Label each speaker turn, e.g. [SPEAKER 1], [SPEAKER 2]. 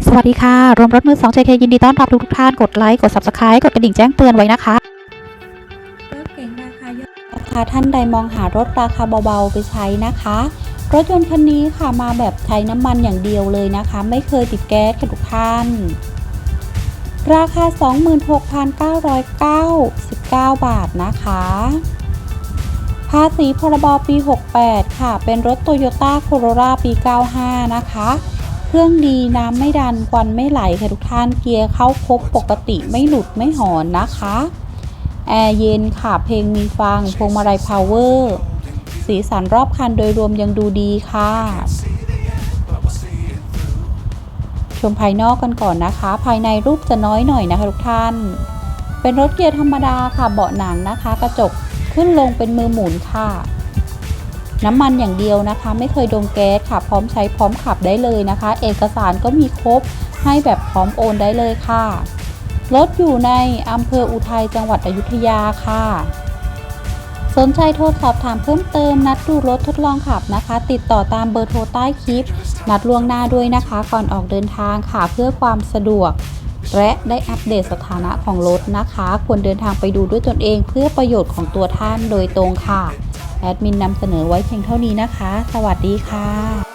[SPEAKER 1] สวัสดีค่ะรวมรถมือ2 JK ยินดีต้อนรับทุกทุกท่านกดไลค์ กด Subscribe กดกระดิ่งแจ้งเตือนไว้นะคะ
[SPEAKER 2] รถเก๋งราคาย่อราคาท่านใดมองหารถราคาเบาๆไปใช้นะคะ รถยนต์คันนี้ค่ะมาแบบใช้น้ำมันอย่างเดียวเลยนะคะ ไม่เคยติดแก๊สค่ะทุกท่าน ราคา 26,999 บาทนะคะภาษีพรบปี 68 ค่ะ เป็นรถ Toyota Corolla ปี 95 นะคะ เครื่องดีน้ำไม่ดันควันไม่ไหลค่ะทุกท่านเกียร์เข้าครบปกติไม่หลุดไม่หอนนะคะแอร์เย็นค่ะเพลงมีฟังพวงมาลัยพาวเวอร์สีสันรอบคันโดยรวมยังดูดีค่ะ ชมภายนอกกันก่อนนะคะ ภายในรูปจะน้อยหน่อยนะคะทุกท่าน เป็นรถเกียร์ธรรมดาค่ะเบาะหนังนะคะ กระจกขึ้นลงเป็นมือหมุนค่ะ น้ำมันอย่างเดียวนะคะ ไม่เคยดมแก๊สค่ะ พร้อมใช้พร้อมขับได้เลยนะคะ เอกสารก็มีครบให้แบบพร้อมโอนได้เลยค่ะรถอยู่ในอำเภออุทัยจังหวัดอยุธยาค่ะ สนใจโทรสอบถามเพิ่มเติมนัดดูรถทดลองขับนะคะ ติดต่อตามเบอร์โทรใต้คลิป นัดล่วงหน้าด้วยนะคะ ก่อนออกเดินทางค่ะเพื่อความสะดวก และได้อัปเดตสถานะของรถนะคะ ควรเดินทางไปดูด้วยตนเองเพื่อประโยชน์ของตัวท่านโดยตรงค่ะ แอดมินนำเสนอไว้เพียงเท่านี้นะคะ สวัสดีค่ะ